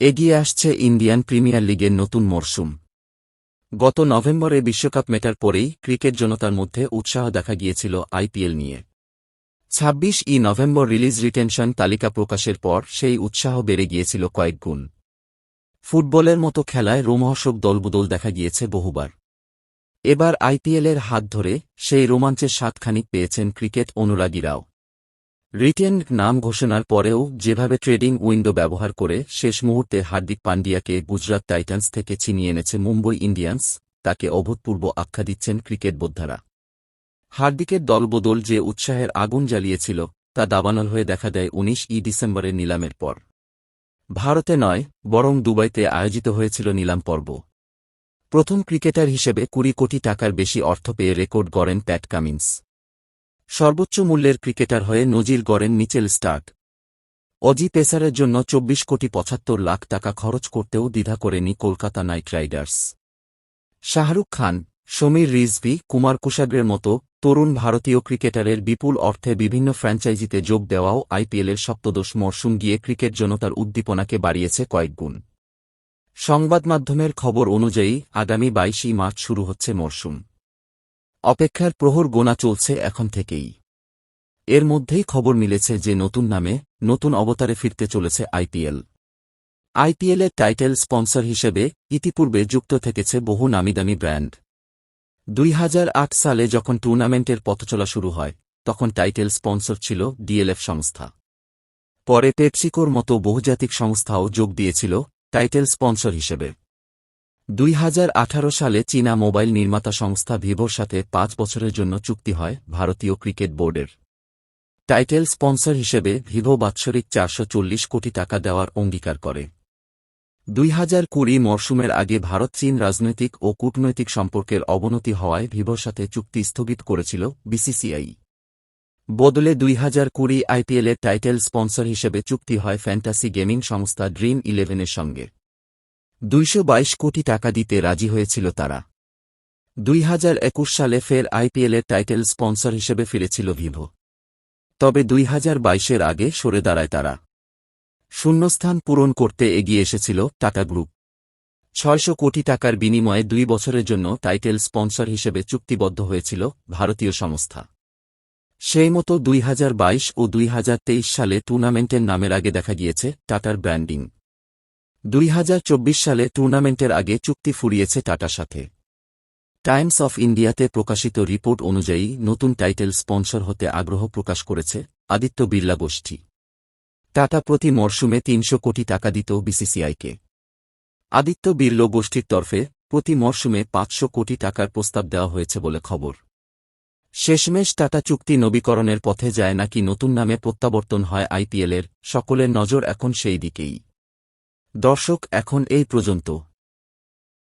এগিয়ে আসছে Indian premier লিগের নতুন মরশুম গত নভেম্বরে বিশ্বকাপ মেটার পরেই ক্রিকেট জনতার মধ্যে উৎসাহ দেখা গিয়েছিল আইপিএল নিয়ে। ছাব্বিশ ই নভেম্বর রিলিজ রিটেনশন তালিকা প্রকাশের পর সেই উৎসাহ বেড়ে গিয়েছিল কয়েক গুণ। ফুটবলের মতো খেলায় রোমহর্ষক দলবদল দেখা গিয়েছে বহুবার। এবার আইপিএলের হাত ধরে সেই রোমাঞ্চের স্বাদখানিক পেয়েছেন ক্রিকেট অনুরাগীরাও। রিটেন নাম ঘোষণার পরেও যেভাবে ট্রেডিং উইন্ডো ব্যবহার করে শেষ মুহূর্তে হার্দিক পান্ডিয়াকে গুজরাট টাইটান্স থেকে ছিনিয়ে এনেছে মুম্বই ইন্ডিয়ান্স, তাকে অভূতপূর্ব আখ্যা দিচ্ছেন ক্রিকেট বোদ্ধারা। হার্দিকের দলবদল যে উৎসাহের আগুন জ্বালিয়েছিল, তা দাবানল হয়ে দেখা দেয় উনিশ ই ডিসেম্বরের নিলামের পর। ভারতে নয়, বরং দুবাইতে আয়োজিত হয়েছিল নিলাম পর্ব। প্রথম ক্রিকেটার হিসেবে কুড়ি কোটি টাকার বেশি অর্থ পেয়ে রেকর্ড গড়েন প্যাট কামিন্স। সর্বোচ্চ মূল্যের ক্রিকেটার হয়ে নজির গড়েন মিচেল স্টার্ক। অজি পেসারের জন্য চব্বিশ কোটি পঁচাত্তর লাখ টাকা খরচ করতেও দ্বিধা করেনি কলকাতা নাইট রাইডার্স। শাহরুখ খান, সমীর রিজভি, কুমার কুশাগ্রের মতো তরুণ ভারতীয় ক্রিকেটারের বিপুল অর্থে বিভিন্ন ফ্র্যাঞ্চাইজিতে যোগ দেওয়াও আইপিএলের সপ্তদশ মরশুম গিয়ে ক্রিকেট জনতার উদ্দীপনাকে বাড়িয়েছে কয়েকগুণ সংবাদমাধ্যমের খবর অনুযায়ী, আগামী বাইশই মার্চ শুরু হচ্ছে মরশুম। অপেক্ষার প্রহর গোনা চলছে এখন থেকেই। এর মধ্যেই খবর মিলেছে যে নতুন নামে নতুন অবতারে ফিরতে চলেছে আইপিএল আইপিএলের টাইটেল স্পন্সর হিসেবে ইতিপূর্বে যুক্ত থেকেছে বহু নামিদামি ব্র্যান্ড। দুই হাজার আট সালে যখন টুর্নামেন্টের পথচলা শুরু হয়, তখন টাইটেল স্পন্সর ছিল ডিএলএফ সংস্থা। পরে পেপসিকোর মতো বহুজাতিক সংস্থাও যোগ দিয়েছিল টাইটেল স্পন্সর হিসেবে। দুই হাজার আঠারো সালে চীনা মোবাইল নির্মাতা সংস্থা ভিভোর সাথে পাঁচ বছরের জন্য চুক্তি হয় ভারতীয় ক্রিকেট বোর্ডের। টাইটেল স্পন্সর হিসেবে ভিভো বাৎসরিক চারশো চল্লিশ কোটি টাকা দেওয়ার অঙ্গীকার করে। দুই হাজার কুড়ি মরশুমের আগে ভারত চীন রাজনৈতিক ও কূটনৈতিক সম্পর্কের অবনতি হওয়ায় ভিভোর সাথে চুক্তি স্থগিত করেছিল বিসিসিআই। বদলে দুই হাজার কুড়ি আইপিএলের টাইটেল স্পন্সর হিসেবে চুক্তি হয় ফ্যান্টাসি গেমিং সংস্থা ড্রিম ইলেভেনের সঙ্গে। দুইশ বাইশ কোটি টাকা দিতে রাজি হয়েছিল তারা। দুই হাজার একুশ সালে ফের আইপিএলের টাইটেল স্পন্সর হিসেবে ফিরেছিল ভিভো। তবে দুই হাজার বাইশের আগে সরে দাঁড়ায় তারা। শূন্যস্থান পূরণ করতে এগিয়ে এসেছিল টাটা গ্রুপ। ছয়শো কোটি টাকার বিনিময়ে দুই বছরের জন্য টাইটেল স্পন্সর হিসেবে চুক্তিবদ্ধ হয়েছিল ভারতীয় সংস্থা। সেই মতো দুই হাজার বাইশ ও দুই হাজার তেইশ সালে টুর্নামেন্টের নামের আগে দেখা গিয়েছে টাটার ব্র্যান্ডিং। দুই হাজার চব্বিশ সালে টুর্নামেন্টের আগে চুক্তি ফুরিয়েছে টাটার সাথে। টাইমস অফ ইন্ডিয়াতে প্রকাশিত রিপোর্ট অনুযায়ী নতুন টাইটেল স্পন্সর হতে আগ্রহ প্রকাশ করেছে আদিত্য বিড়লা গোষ্ঠী। টাটা প্রতি মরশুমে তিনশো কোটি টাকা দিত বিসিসিআইকে। আদিত্য বিড়ল গোষ্ঠীর তরফে প্রতি মরশুমে পাঁচশো কোটি টাকার প্রস্তাব দেওয়া হয়েছে বলে খবর। শেষমেশ টাটা চুক্তি নবীকরণের পথে যায় নাকি নতুন নামে প্রত্যাবর্তন হয় আইপিএলের, সকলের নজর এখন সেই দিকেই। দর্শক এখন এই পর্যন্ত।